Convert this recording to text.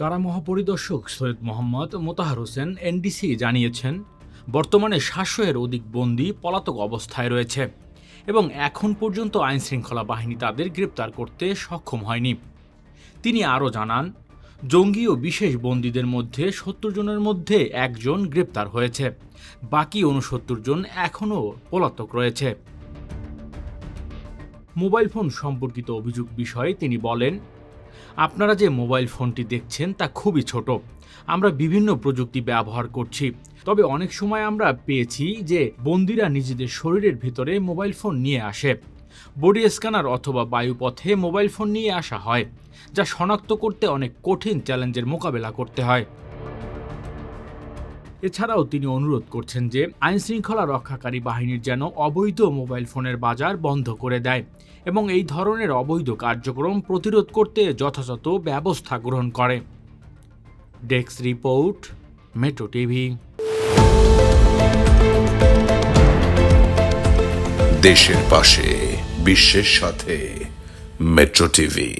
কারা মহাপরিদর্শক সৈয়দ মোহাম্মদ মোতাহার হোসেন, এনডিসি জানিয়েছেন, বর্তমানে সাতশো এর অধিক বন্দী পলাতক অবস্থায় রয়েছে এবং এখন পর্যন্ত আইনশৃঙ্খলা বাহিনী তাদের গ্রেপ্তার করতে সক্ষম হয়নি। তিনি আরও জানান, জঙ্গি ও বিশেষ বন্দীদের মধ্যে সত্তর জনের মধ্যে একজন গ্রেপ্তার হয়েছে, বাকি উনসত্তর জন এখনও পলাতক রয়েছে। মোবাইল ফোন সম্পর্কিত অভিযোগ বিষয়ে তিনি বলেন আপনারা যে মোবাইল ফোনটি দেখছেন তা খুবই ছোট। আমরা বিভিন্ন প্রযুক্তি ব্যবহার করছি। তবে অনেক সময় আমরা পেয়েছি যে বন্দিরা নিজেদের শরীরের ভিতরে মোবাইল ফোন নিয়ে আসে। বডি স্ক্যানার অথবা বায়ুপথে মোবাইল ফোন নিয়ে আসা হয়, যা শনাক্ত করতে অনেক কঠিন চ্যালেঞ্জের মোকাবেলা করতে হয়। এছাড়াও তিনি অনুরোধ করছেন যে আইনশৃঙ্খলা রক্ষাকারী বাহিনীর যেন অবৈধ মোবাইল ফোনের বাজার বন্ধ করে দেয় এবং এই ধরনের অবৈধ কার্যক্রম প্রতিরোধ করতে যথাযথ ব্যবস্থা গ্রহণ করে। Desk report, metro TV. দেশের পাশে, বিশ্বের সাথে, মেট্রো টিভি।